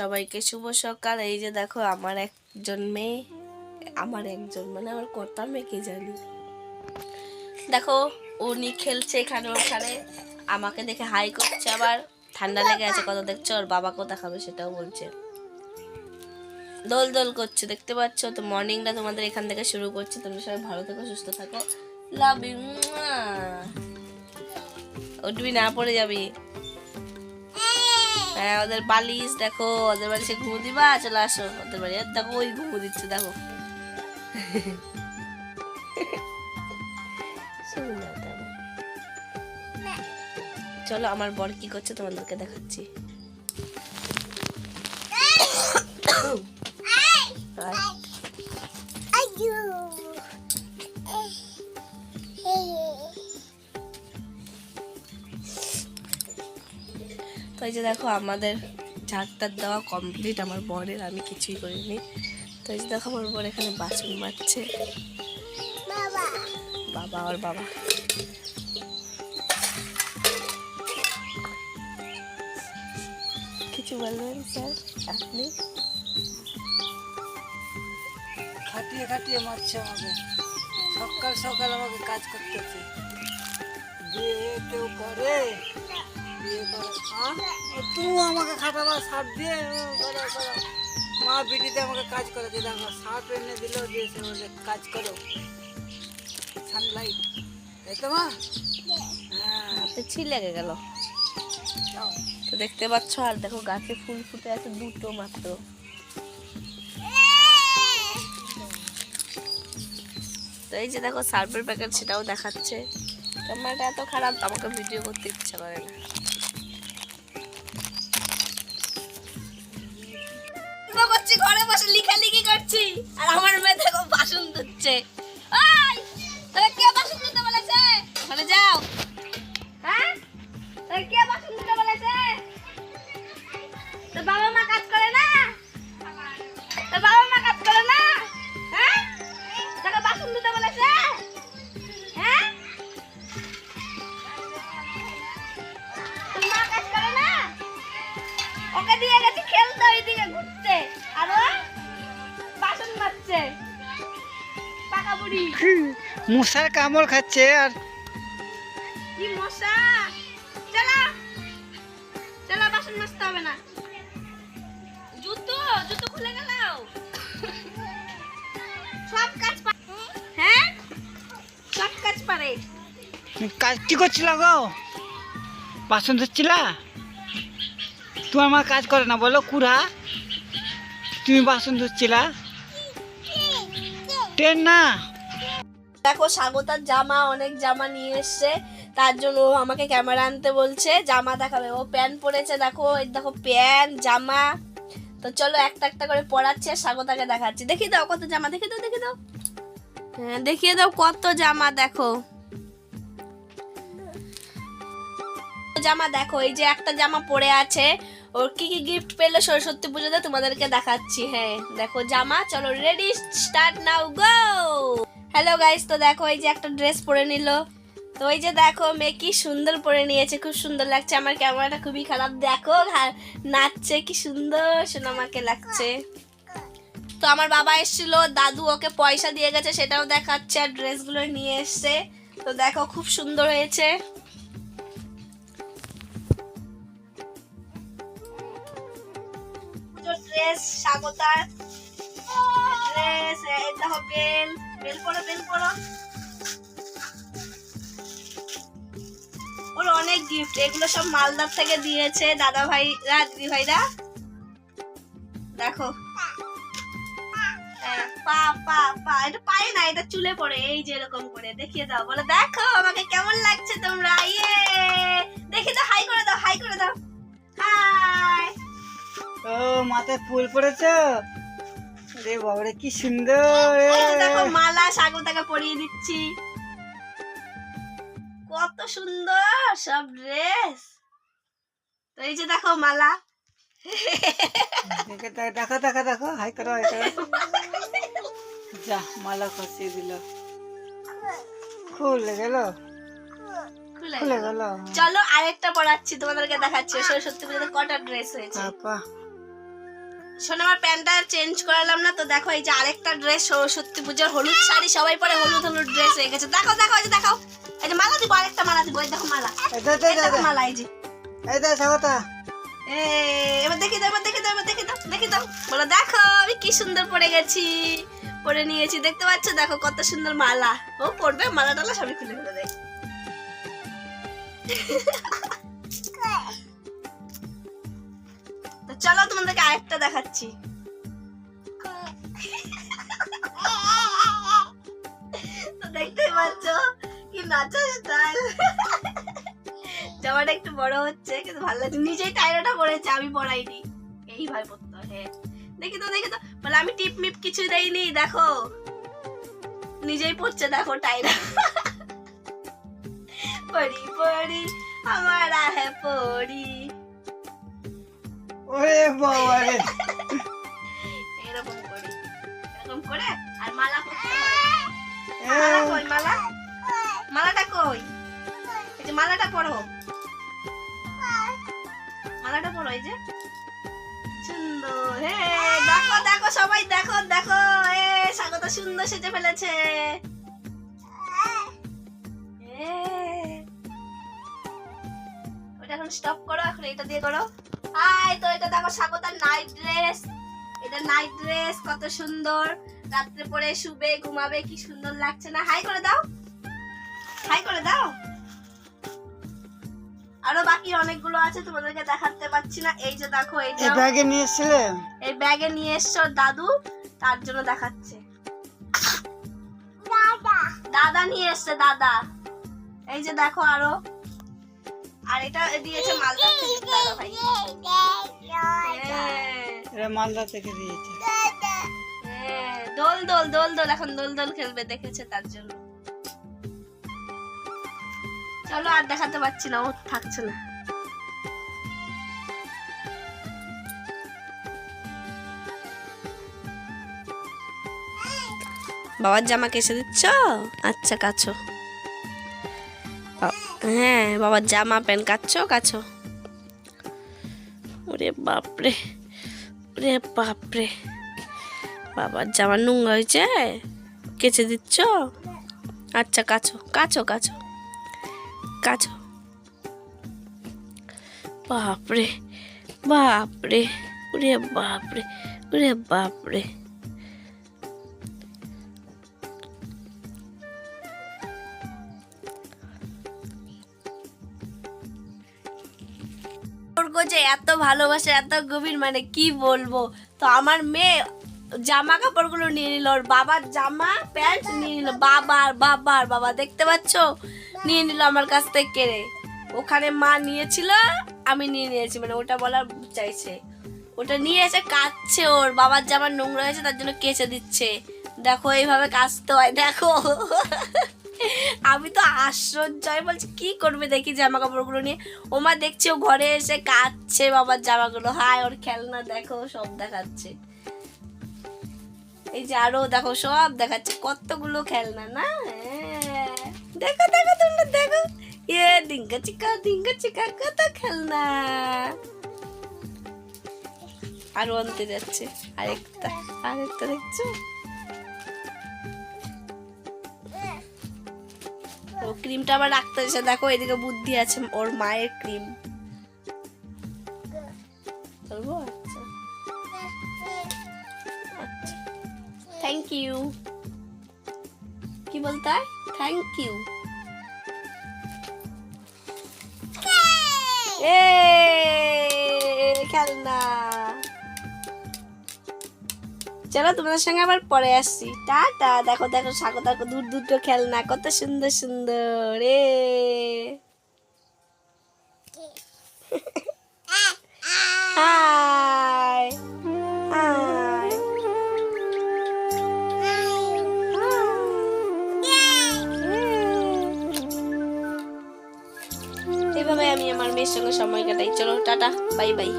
সবাইকে শুভ সকাল। এই যে দেখো, আমার একজন মেয়ে, আমার একজন মানে আমার কর্তার মেয়েকে জানি। দেখো, উনি খেলছে এখানে ওখানে, আমাকে দেখে হাই করছে আবার। ঠান্ডা লেগে আছে কত দেখছ, ওর বাবাকেও দেখাবে, সেটাও বলছে। দোল দোল করছে, দেখতে পাচ্ছ? তো মর্নিংটা তোমাদের এখান থেকে শুরু করছে। তোমরা সবাই ভালো থেকো, সুস্থ থাকো। লাভ ইউ উঠবি না, পড়ে যাবি। হ্যাঁ ওদের বালিশ দেখো ওদের বাড়ি সে ঘুমো দিবা চলে আসো। ওদের বাড়ি দেখো ওই ঘুমো দিচ্ছে দেখো। দেখো। চলো আমার বর কি করছে তোমাদেরকে দেখাচ্ছি। তো এই যে দেখো আমাদের ঝাড়টার দেওয়া কমপ্লিট আমার বরের আমি কিছুই করিনি। তো এই যে দেখো আমার বর এখানে বাসন মারছে। বাবা। আর বাবা। কিছু বলবেন স্যার? আপনি? খাটিয়ে খাটিয়ে মারছে আমাকে। সকাল সকাল আমাকে কাজ করতেছে। বিয়ে কেউ করে আমাকে খাটাবা সার দিয়ে। মা বিটিতে আমাকে কাজ করে এনে দিল দিয়ে সে বলে কাজ করো সানলাইট তাই তো মা হ্যাঁ হাতে ছি লেগে গেল তো দেখতে পাচ্ছ আর দেখো গাছে ফুল ফুটে আছে দুটো মাত্র। তো এই যে দেখো সার্ফের প্যাকেট সেটাও দেখাচ্ছে। ক্যামেরাটা এত খারাপ আমাকে ভিডিও করতে ইচ্ছা করে না। করছি ঘরে বসে লিখালিখি করছি। আর আমার মেয়ে দেখো বাসন ধুচ্ছে ওকে দিয়ে গেছি খেলতে ওইদিকে ঘুরতে। আর ও বাসন মাজছে। পাকা বুড়ি। মশার কামড় খাচ্ছে আর কি মশা? চলো। চলো বাসন মাজতে হবে না। জুতো জুতো খুলে গেল সব কাজ হ্যাঁ? সব কাজ পারে। কাজ কি করছিল গো? বাসন ধুচ্ছিলা? তোমার মা কাজ করে না বলো কুড়া তুমি বাসন ধুচ্ছিলা ট্রেন না দেখো, স্বাগতার জামা, অনেক জামা নিয়ে এসছে। তার জন্য ও আমাকে ক্যামেরা আনতে বলছে, জামা দেখাবে। ও প্যান্ট পরেছে, দেখো, এই দেখো প্যান্ট, জামা। তো চলো, একটা একটা করে পরাচ্ছি আর স্বাগতাকে দেখাচ্ছি। দেখিয়ে দাও, কত জামা, দেখিয়ে দাও দেখিয়ে দাও। হ্যাঁ দেখিয়ে দাও, কত জামা দেখো। জামা দেখো, এই যে একটা জামা পরে আছে। ওর কি কি গিফট পেল সরস্বতী পুজোতে তোমাদেরকে দেখাচ্ছি হ্যাঁ। দেখো জামা, চলো ready start now go hello guys তো দেখো এই যে একটা ড্রেস পরে নিল। তো ওই যে দেখো, মেয়ে কি সুন্দর পরে নিয়েছে, খুব সুন্দর লাগছে। আমার ক্যামেরাটা খুবই খারাপ। দেখো নাচছে, কি সুন্দর সোনামাকে লাগছে। তো আমার বাবা এসেছিল, দাদু ওকে পয়সা দিয়ে গেছে, সেটাও দেখাচ্ছে আর ড্রেসগুলো নিয়ে এসছে। তো দেখো, খুব সুন্দর হয়েছে। ড্রেস স্বাগতার ড্রেস এই দেখো বেল বেল ওর অনেক গিফট এগুলো সব মালদার থেকে দিয়েছে দিদি ভাইরা। দেখো। হ্যাঁ, পা পা পা এটা পায়ে না এটা চুলে পড়ে এই যে এরকম করে দেখিয়ে দাও বলে দেখো আমাকে কেমন লাগছে তোমরা? ইয়ে! দেখি দাও হাই করে দাও হাই করে দাও। হাই ও মাথায় ফুল পড়েছে? রে বাবারে কি সুন্দর দেখো মালা স্বাগতাকে পরিয়ে দিচ্ছি। কত সুন্দর সব ড্রেস। তো এই যে দেখো মালা। দেখো দেখো দেখো হাই করো হাই করো। যা মালা খসিয়ে দিল। খুলে গেল। খুলে গেল। চলো আরেকটা পড়াচ্ছি তোমাদেরকে দেখাচ্ছি। সরস্বতী পুজোতে কটা ড্রেস হয়েছে। শোনো আমার প্যান্টটা চেঞ্জ করালাম না। তো দেখো এই যে আরেকটা ড্রেস সরস্বতী পুজোর হলুদ শাড়ি সবাই পরে হলুদ হলুদ ড্রেস হয়ে গেছে। দেখো দেখো এই যে দেখো এই যে মালা দিব আরেকটা মালা দিব এই দেখো মালা। এই দেখো মালা এই যে। এই দে স্বাগতা। এ, এবার দেখে দাও এবার দেখে দাও এবার দেখে দাও দেখে দাও। বলো দেখো আমি কি সুন্দর পরে গেছি। পরে নিয়েছি দেখতে পাচ্ছ? দেখো কত সুন্দর মালা। ও পরবে মালা টালা সবই খুলে খুলে দেয়। চলো তোমাদেরকে আরেকটা দেখাচ্ছি। তো দেখতেই পাচ্ছ কি নাচা স্টাইল জামাটা একটু বড় হচ্ছে, কিন্তু ভালো লাগছে। নিজেই টাইরাটা আমি এই ভাই পড়তো হ্যাঁ দেখি তো দেখি তো। বলে, আমি টিপ মিপ কিছু দেইনি, দেখো। নিজেই পড়ছে দেখো টাইরা পড়ি পড়ি আমার আহে পড়ি ওরে বাবা রে। এরকম করি। এরকম করে? আর মালা পরতে মালা কই মালা? মালাটা কই? এই যে মালাটা পরো মালাটা পরো এই যে। সুন্দর। হে দেখো দেখো সবাই দেখো দেখো। এ স্বাগত সুন্দর সেজে ফেলেছে। এখন স্টপ করো এখন এটা দিয়ে করো। হাই তো এটা দেখো স্বাগতার নাইট ড্রেস এটা নাইট ড্রেস কত সুন্দর। রাত্রে পরে শুবে ঘুমাবে কি সুন্দর লাগছে না। হাই করে দাও। হাই করে দাও। আরও বাকি অনেকগুলো আছে তোমাদেরকে দেখাতে পাচ্ছি না। এই যে দেখো এই ব্যাগে নিয়ে এসেছিলে? এই ব্যাগে নিয়ে এসছো দাদু তার জন্য দেখাচ্ছে। দাদা নিয়ে এসছে দাদা। এই যে দেখো আরও। আর এটা দিয়েছে মালদা থেকে দাদা ভাই। হ্যাঁ, এটা মালদা থেকে দিয়েছে। হ্যাঁ, দোল দোল দোল দোল এখন দোল দোল খেলবে দেখেছে তার জন্য। চলো আর দেখাতে পাচ্ছি না ও থাকছে না। বাবার জামা কেসে দিচ্ছ? আচ্ছা কাছো। হ্যাঁ বাবার জামা, প্যান্ট কাচ্ছ কাছো ওরে বাপরে ওরে বাপরে। বাবার জামা নোংরা হয়েছে, কেচে দিচ্ছ? আচ্ছা কাছো কাছো কাছো কাছো বাপরে বাপরে, ওরে বাপরে ওরে বাপরে। যে এত ভালোবাসে, এত গভীর মানে কি বলব? তো আমার মেয়ে জামা কাপড়গুলো নিয়ে নিল, ওর বাবার জামা, প্যান্ট নিয়ে নিল, বাবার বাবার বাবা, দেখতে পাচ্ছ? নিয়ে নিল আমার কাছ থেকে। ওখানে মা নিয়েছিল, আমি নিয়ে নিয়েছি মানে ওটা বলার চাইছে। ওটা নিয়ে এসে কাচ্ছে ওর, বাবার জামা নোংরা হয়েছে, তার জন্য কেচে দিচ্ছে। দেখো, এইভাবে কাচতে হয়, দেখো। আমি তো আশ্চর্য বলছি, কি করবে দেখি জামা কাপড়গুলো নিয়ে? ওমা দেখছি ও ঘরে এসে কাচ্ছে বাবার জামাগুলো। হায়, ওর খেলনা দেখো সব দেখাচ্ছে। এই যে আরও দেখো, সব দেখাচ্ছে। কতগুলো খেলনা, না? হ্যাঁ। দেখো দেখো, তোমরা দেখো। এ ডিঙ্গা চিকা চিকা, কত খেলনা। আরও আনতে যাচ্ছে। আরেকটা আরেকটা দেখছ? ক্রিমটা আবার রাখতে এসে দেখো এদিকে বুদ্ধি আছে ওর মায়ের ক্রিম। চলবো আচ্ছা। থ্যাংক ইউ কি বলতে হয় থ্যাংক ইউ এ খেলনা। চলো তোমাদের সঙ্গে আবার পরে আসছি। টাটা, দেখো দেখো স্বাগত দেখো, দূর দুটো খেলনা, কত সুন্দর সুন্দর রে হাই এইভাবে আমি আমার মেয়ের সঙ্গে সময় কাটাই। চলো, টাটা, বাই বাই।